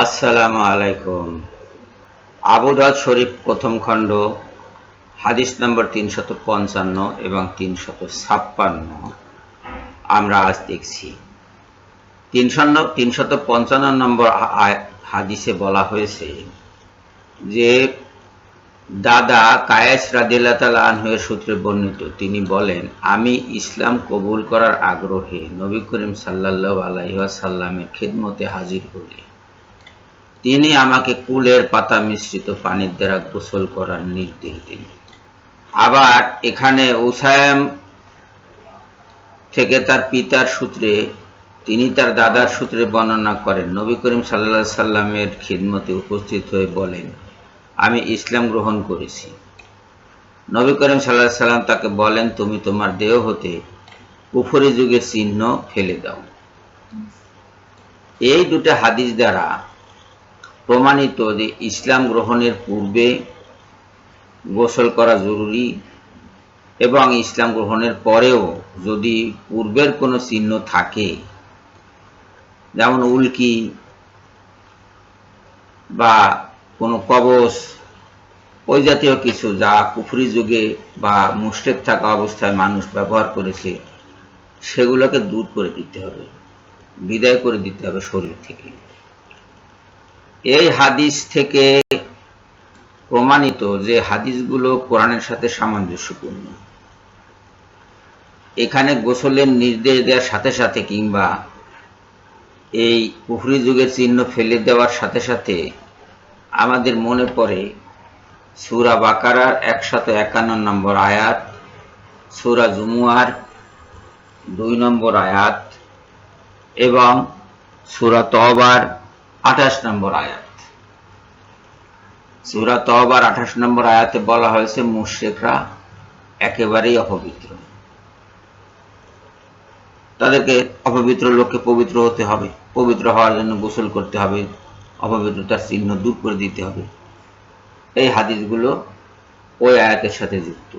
আসসালামু আলাইকুম। আবুদাউদ শরীফ প্রথম খণ্ড, হাদিস নম্বর তিনশত পঞ্চান্ন এবং তিনশত ছাপ্পান্ন। আমরা আজ দেখছি। তিনশন্ন তিনশত পঞ্চান্ন নম্বর হাদিসে বলা হয়েছে যে, দাদা কায়েস রাদিল্লা তালা আনহের সূত্রে বর্ণিত, তিনি বলেন, আমি ইসলাম কবুল করার আগ্রহে নবী করিম সাল্লাহ আলাইসাল্লামের খেদমতে হাজির হলি তিনি আমাকে কুলের পাতা মিশ্রিত পানির দ্বারা গোসল করার নির্দেশ দিন আবার এখানে উসায়াম থেকে তার পিতার সূত্রে, তিনি তার দাদার সূত্রে বর্ণনা করেন। নবী করিম সাল্লা সাল্লামের খিদমতে উপস্থিত হয়ে বলেন, আমি ইসলাম গ্রহণ করেছি। নবী করিম সাল্লাহ সাল্লাম তাকে বলেন, তুমি তোমার দেহ হতে কুফরি যুগের চিহ্ন ফেলে দাও। এই দুটো হাদিস দ্বারা প্রমাণিত যে ইসলাম গ্রহণের পূর্বে গোসল করা জরুরি এবং ইসলাম গ্রহণের পরেও যদি পূর্বের কোনো চিহ্ন থাকে, যেমন উল্কি বা কোনো কবচ, ওই জাতীয় কিছু যা কুফরি যুগে বা মুশরেক থাকা অবস্থায় মানুষ ব্যবহার করেছে, সেগুলোকে দূর করে দিতে হবে, বিদায় করে দিতে হবে শরীর থেকে। এই হাদিস থেকে প্রমাণিত যে হাদিসগুলো কোরআনের সাথে সামঞ্জস্যপূর্ণ। এখানে গোসলের নির্দেশ দেওয়ার সাথে সাথে কিংবা এই পুফরি যুগের চিহ্ন ফেলে দেওয়ার সাথে সাথে আমাদের মনে পড়ে সুরা বাকারার একশত একান্ন নম্বর আয়াত, সুরা জুমুয়ার দুই নম্বর আয়াত এবং সুরা তহবার আঠাশ নম্বর আয়াত। সুরা তহবার আঠাশ নম্বর আয়াতে বলা হয়েছে মুশেকরা একেবারেই অপবিত্র। তাদেরকে অপবিত্র লোককে পবিত্র হতে হবে, পবিত্র হওয়ার জন্য গোসল করতে হবে, অপবিত্রতার চিহ্ন দূর করে দিতে হবে। এই হাদিসগুলো ওই আয়াতের সাথে যুক্ত।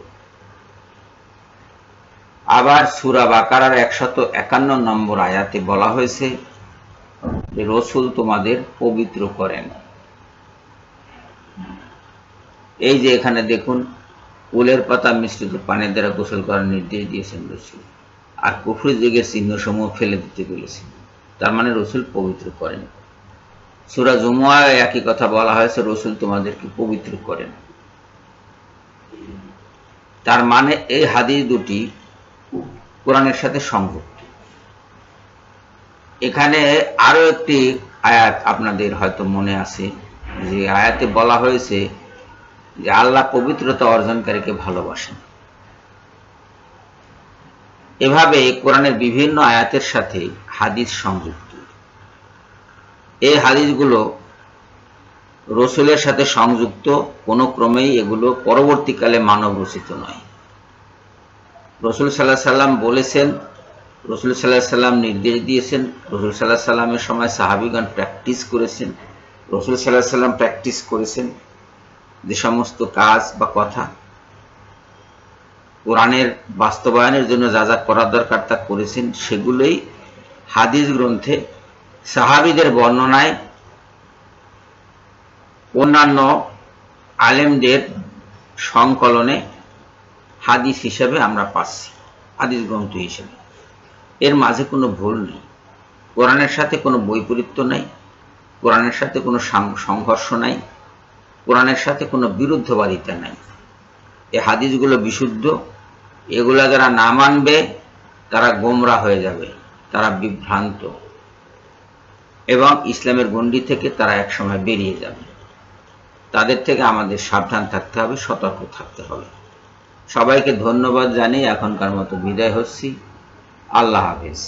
আবার সুরা বাকারার একশত একান্ন নম্বর আয়াতে বলা হয়েছে যে রসুল তোমাদের পবিত্র করেন। এই যে এখানে দেখুন, উলের পাতা মিশ্রিত পানির দ্বারা গোসল করার নির্দেশ দিয়েছেন রসুল। আর কুফরি যুগের চিহ্ন সমূহ ফেলে দিতে বলেছেন। তার মানে রসুল পবিত্র করেন। সুরা জুমুয়ায় একই কথা বলা হয়েছে, রসুল তোমাদেরকে পবিত্র করেন। তার মানে এই হাদিস দুটি কোরআনের সাথে সংযুক্ত এখানে আরও একটি আয়াত আপনাদের হয়তো মনে আছে, যে আয়াতে বলা হয়েছে যে আল্লাহ পবিত্রতা অর্জনকারীকে ভালোবাসেন। এভাবে কোরআনের বিভিন্ন আয়াতের সাথে হাদিস সংযুক্ত। এই হাদিসগুলো রসুলের সাথে সংযুক্ত, কোনো ক্রমেই এগুলো পরবর্তীকালে মানব রচিত নয়। রসুল সাল্লাহ সাল্লাম বলেছেন রসুল সাল্লাহ সাল্লাম নির্দেশ দিয়েছেন, রসুল সাল্লাহ সাল্লামের সময় সাহাবিগণ প্র্যাকটিস করেছেন, রসুল সাল্লাহ সাল্লাম প্র্যাকটিস করেছেন যে সমস্ত কাজ বা কথা কোরআনের বাস্তবায়নের জন্য যা যা করার দরকার তা করেছেন, সেগুলোই হাদিস গ্রন্থে সাহাবিদের বর্ণনায় অন্যান্য আলেমদের সংকলনে হাদিস হিসেবে আমরা পাচ্ছি, হাদিস গ্রন্থ হিসেবে। এর মাঝে কোনো ভুল নেই। কোরআনের সাথে কোনো বৈপরীত্য নাই। কোরআনের সাথে কোনো সংঘর্ষ নাই। কোরআনের সাথে কোনো বিরুদ্ধবাদিতা নাই। এ হাদিসগুলো বিশুদ্ধ। এগুলা যারা না মানবে, তারা গোমরা হয়ে যাবে। তারা বিভ্রান্ত। এবং ইসলামের গণ্ডি থেকে তারা একসময় বেরিয়ে যাবে। তাদের থেকে আমাদের সাবধান থাকতে হবে, সতর্ক থাকতে হবে। সবাইকে ধন্যবাদ জানিয়ে এখনকার মতো বিদায় হচ্ছি। আল্লাহ হাফেজ।